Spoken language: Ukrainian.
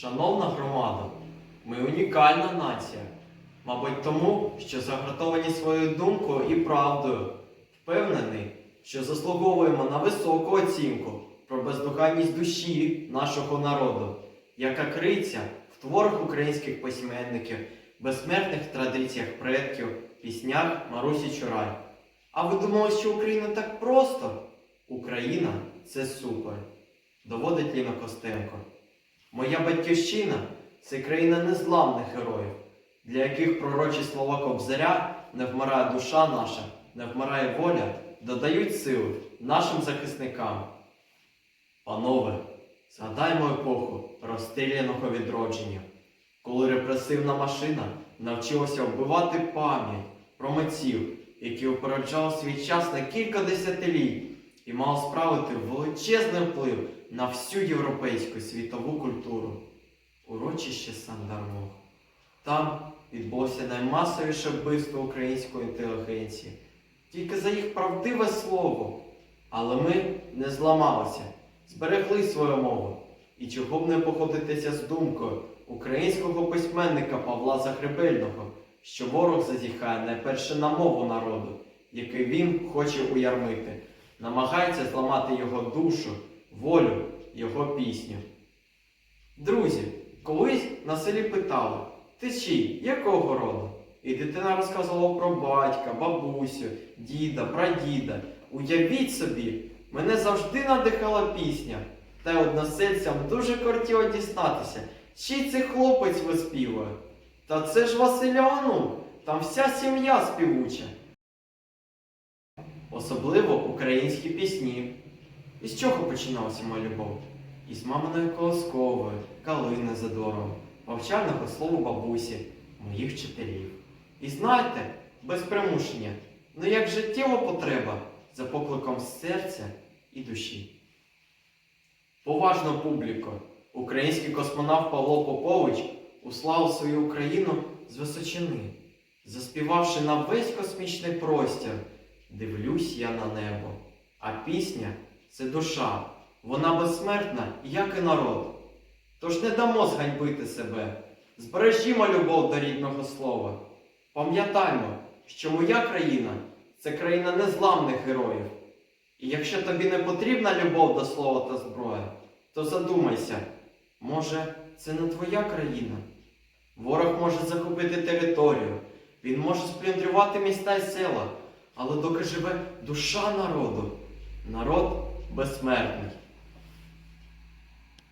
Шановна громада, ми унікальна нація. Мабуть, тому, що загартовані своєю думкою і правдою, впевнений, що заслуговуємо на високу оцінку про бездоганність душі нашого народу, яка криється в творах українських письменників, безсмертних традиціях предків, піснях Марусі Чурай. А ви думали, що Україна так просто? Україна це супер, доводить Ліна Костенко. Моя батьківщина це країна незламних героїв, для яких пророчі слова Кобзаря не вмирає душа наша, не вмирає воля, додають сили нашим захисникам. Панове, згадаймо епоху розстріляного відродження, коли репресивна машина навчилася вбивати пам'ять про митців, які упереджали свій час на кілька десятиліть і мав справити величезний вплив на всю європейську світову культуру. Урочище Сандармох. Там відбулося наймасовіше вбивство української інтелігенції. Тільки за їх правдиве слово. Але ми не зламалися, зберегли свою мову. І чого б не походитися з думкою українського письменника Павла Загребельного, що ворог зазіхає найперше на мову народу, який він хоче уярмити, намагається зламати його душу, волю, його пісню. Друзі, колись на селі питали, ти чий, якого роду? І дитина розказувала про батька, бабусю, діда, прадіда. Уявіть собі, мене завжди надихала пісня, та й односельцям дуже кортіло дізнатися, чий це хлопець виспівує. Та це ж Василя онук, там вся сім'я співуча. Особливо українські пісні. Із чого починалася моя любов? Із маминої колоскової, калини за дорогом, повчального слову бабусі, моїх вчителів. І знаєте, без примушення, ну як життєва потреба за покликом серця і душі. Поважно публіко, український космонавт Павло Попович услав свою Україну з височини, заспівавши на весь космічний простір. Дивлюсь я на небо, а пісня це душа, вона безсмертна, як і народ. Тож не дамо зганьбити себе, збережімо любов до рідного слова. Пам'ятаймо, що моя країна це країна незламних героїв. І якщо тобі не потрібна любов до слова та зброї, то задумайся, може, це не твоя країна? Ворог може захопити територію, він може сплюндрувати міста й села, але доки живе душа народу, народ безсмертний.